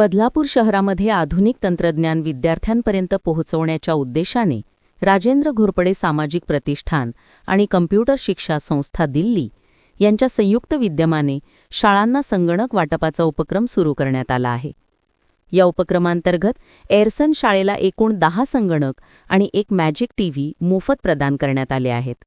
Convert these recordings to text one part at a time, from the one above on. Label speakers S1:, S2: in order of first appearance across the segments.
S1: बदलापूर शहरामध्ये आधुनिक तंत्रज्ञान विद्यार्थ्यांपर्यंत पोहोचवण्याच्या उद्देशाने राजेंद्र घोरपडे सामाजिक प्रतिष्ठान आणि कम्प्युटर शिक्षा संस्था दिल्ली यांच्या संयुक्त विद्यमाने शाळांना संगणक वाटपाचा उपक्रम सुरू करण्यात आला आहे. या उपक्रमांतर्गत एअरसन शाळेला एकूण दहा संगणक आणि एक मॅजिक टीव्ही मोफत प्रदान करण्यात आले आहेत.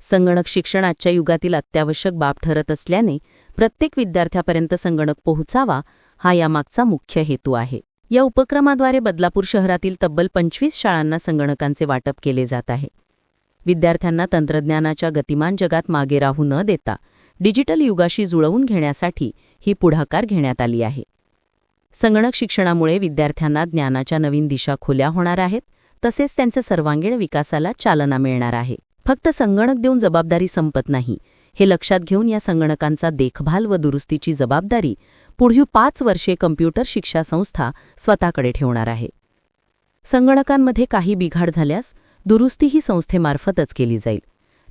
S1: संगणक शिक्षण आजच्या युगातील अत्यावश्यक बाब ठरत असल्याने प्रत्येक विद्यार्थ्यापर्यंत संगणक पोहोचावा हा यामागचा मुख्य हेतू आहे. या उपक्रमाद्वारे बदलापूर शहरातील तब्बल पंचवीस शाळांना संगणकांचे वाटप केले जात आहे. विद्यार्थ्यांना तंत्रज्ञानाच्या गतिमान जगात मागे राहू न देता डिजिटल युगाशी जुळवून घेण्यासाठी ही पुढाकार घेण्यात आली आहे. संगणक शिक्षणामुळे विद्यार्थ्यांना ज्ञानाच्या नवीन दिशा खुल्या होणार आहेत तसेच त्यांच्या सर्वांगीण विकासाला चालना मिळणार आहे. फक्त संगणक देऊन जबाबदारी संपत नाही हे लक्षात घेऊन या संगणकांचा देखभाल व दुरुस्तीची जबाबदारी पुढील पाच वर्षे कम्प्युटर शिक्षा संस्था स्वतःकडे ठेवणार आहे. संगणकांमध्ये काही बिघाड झाल्यास दुरुस्ती ही संस्थेमार्फतच केली जाईल.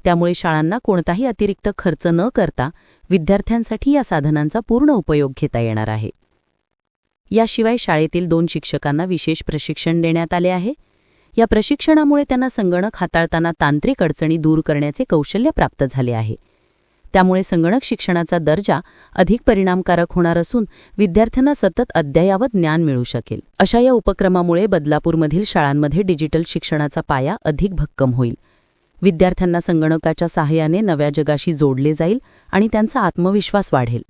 S1: त्यामुळे शाळांना कोणताही अतिरिक्त खर्च न करता विद्यार्थ्यांसाठी या साधनांचा पूर्ण उपयोग घेता येणार आहे. याशिवाय शाळेतील दोन शिक्षकांना विशेष प्रशिक्षण देण्यात आले आहे. या प्रशिक्षणामुळे त्यांना संगणक हाताळताना तांत्रिक अडचणी दूर करण्याचे कौशल्य प्राप्त झाले आहे. त्यामुळे संगणक शिक्षणाचा दर्जा अधिक परिणामकारक होणार असून विद्यार्थ्यांना सतत अद्ययावत ज्ञान मिळू शकेल. अशा या उपक्रमामुळे बदलापूरमधील शाळांमध्ये डिजिटल शिक्षणाचा पाया अधिक भक्कम होईल. विद्यार्थ्यांना संगणकाच्या सहाय्याने नव्या जगाशी जोडले जाईल आणि त्यांचा आत्मविश्वास वाढेल.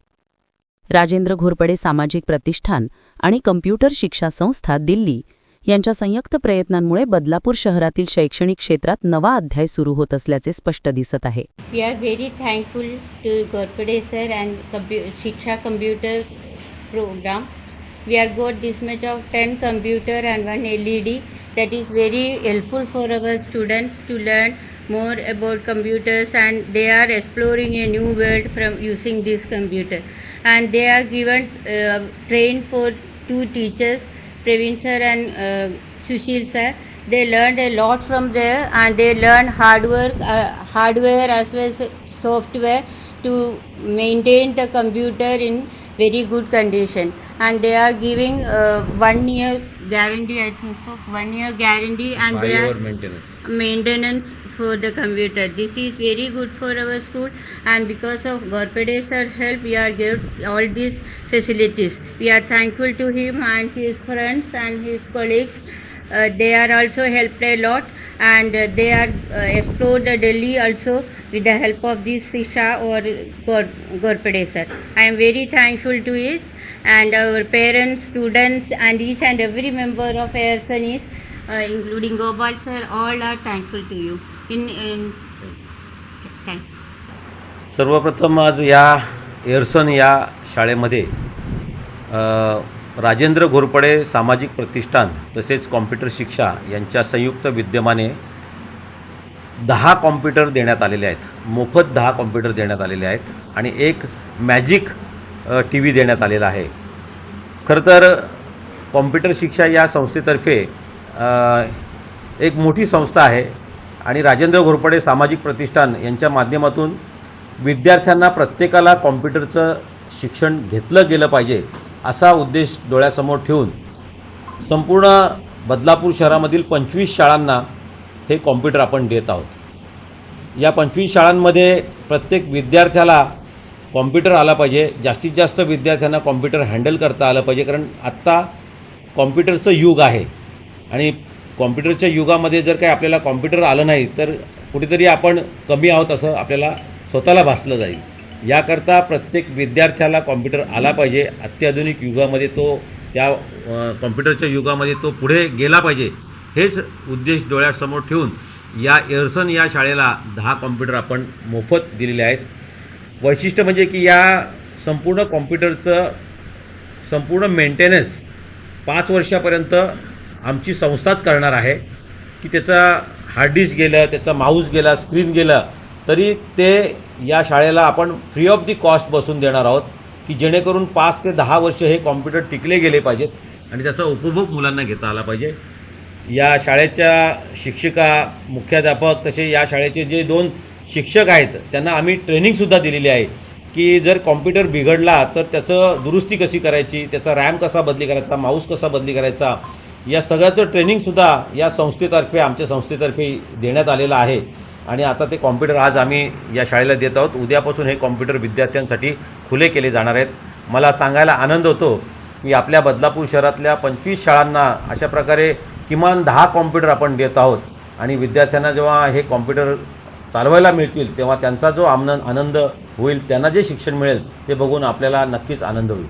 S1: राजेंद्र घोरपडे सामाजिक प्रतिष्ठान आणि कम्प्युटर शिक्षा संस्था दिल्ली यांच्या संयुक्त प्रयत्नांमुळे बदलापूर शहरातील शैक्षणिक क्षेत्रात नवा अध्याय सुरू होत असल्याचे स्पष्ट दिसत आहे.
S2: We are very thankful to Gorpade sir and Shiksha computer programme we are got this much of ten computer and one L E D that is very helpful for our students to learn more about computers and they are exploring a new world from using this computer and they are given train for two teachers Praveen sir and uh, Sushil sir. They learned a lot from there and they learned hard work, uh, hardware as well as software to maintain the computer in very good condition. And they are giving uh, one year guarantee, I think so, one year guarantee, and they are
S3: maintenance.
S2: maintenance for the computer. This is very good for our school, and because of Gorpade sir help, we are get all these facilities. We are thankful to him and his friends and his colleagues. Uh, they are also helped a lot, and uh, they are uh, explored the Delhi also with the help of this Sisha or Gor- Gorpade sir. I am very thankful to it, and our parents, students, and each and every member of Airson is uh, including Gopal sir, all are thankful to you. इन
S3: सर्वप्रथम आज या एअरसन या शाळेमध्ये राजेंद्र घोरपडे सामाजिक प्रतिष्ठान तसेच computer शिक्षा यांच्या संयुक्त विद्यमाने दहा कॉम्प्युटर देण्यात आलेले आहेत. मोफत दहा कॉम्प्युटर देण्यात आलेले आहेत आणि एक मॅजिक टी व्ही देण्यात आलेला आहे. खरं तर कॉम्प्युटर शिक्षा या संस्थेतर्फे एक मोठी संस्था आहे. आणि राजेंद्र घोरपडे सामाजिक प्रतिष्ठान यांच्या माध्यमातून विद्यार्थ्यांना प्रत्येकाला कॉम्प्युटरचं शिक्षण घेतलं गेलं पाहिजे असा उद्देश डोळ्यासमोर ठेवून संपूर्ण बदलापूर शहरामधील पंचवीस शाळांना हे कॉम्प्युटर आपण देत आहोत. या पंचवीस शाळांमध्ये प्रत्येक विद्यार्थ्याला कॉम्प्युटर आला पाहिजे. जास्तीत जास्त विद्यार्थ्यांना कॉम्प्युटर हँडल करता आलं पाहिजे. कारण आत्ता कॉम्प्युटरचं युग आहे आणि कॉम्प्युटरच्या युगामध्ये जर काही आपल्याला कॉम्प्युटर आलं नाही तर कुठेतरी आपण कमी आहोत असं आपल्याला स्वतःला भासलं जाईल. याकरता प्रत्येक विद्यार्थ्याला कॉम्प्युटर आला पाहिजे. अत्याधुनिक युगामध्ये तो त्या कॉम्प्युटरच्या युगामध्ये तो पुढे गेला पाहिजे. हेच उद्देश डोळ्यासमोर ठेवून या एअरसन या शाळेला दहा कॉम्प्युटर आपण मोफत दिलेले आहेत. वैशिष्ट्य म्हणजे की या संपूर्ण कॉम्प्युटरचं संपूर्ण मेंटेनन्स पाच वर्षापर्यंत आमची संस्थाच करणार आहे की त्याचा हार्ड डिस्क गेलं त्याचा माऊस गेला स्क्रीन गेलं तरी ते या शाळेला आपण फ्री ऑफ दी कॉस्ट बसून देणार आहोत की जेणेकरून पाच ते दहा वर्ष हे कॉम्प्युटर टिकले गेले पाहिजेत आणि त्याचा उपभोग मुलांना घेता आला पाहिजे. या शाळेच्या शिक्षिका मुख्याध्यापक तसे या शाळेचे जे दोन शिक्षक आहेत त्यांना आम्ही ट्रेनिंगसुद्धा दिलेली आहे की जर कॉम्प्युटर बिघडला तर त्याचं दुरुस्ती कशी करायची त्याचा रॅम कसा बदली करायचा माऊस कसा बदली करायचा या सगळ्याचं ट्रेनिंगसुद्धा या संस्थेतर्फे आमच्या संस्थेतर्फे देण्यात आलेलं आहे. आणि आता ते कॉम्प्युटर आज आम्ही या शाळेला देत आहोत. उद्यापासून हे कॉम्प्युटर विद्यार्थ्यांसाठी खुले केले जाणार आहेत. मला सांगायला आनंद होतो की आपल्या बदलापूर शहरातल्या पंचवीस शाळांना अशा प्रकारे किमान दहा कॉम्प्युटर आपण देत आहोत. आणि विद्यार्थ्यांना जेव्हा हे कॉम्प्युटर चालवायला मिळतील तेव्हा त्यांचा जो आनंद आनंद होईल त्यांना जे शिक्षण मिळेल ते बघून आपल्याला नक्कीच आनंद होईल.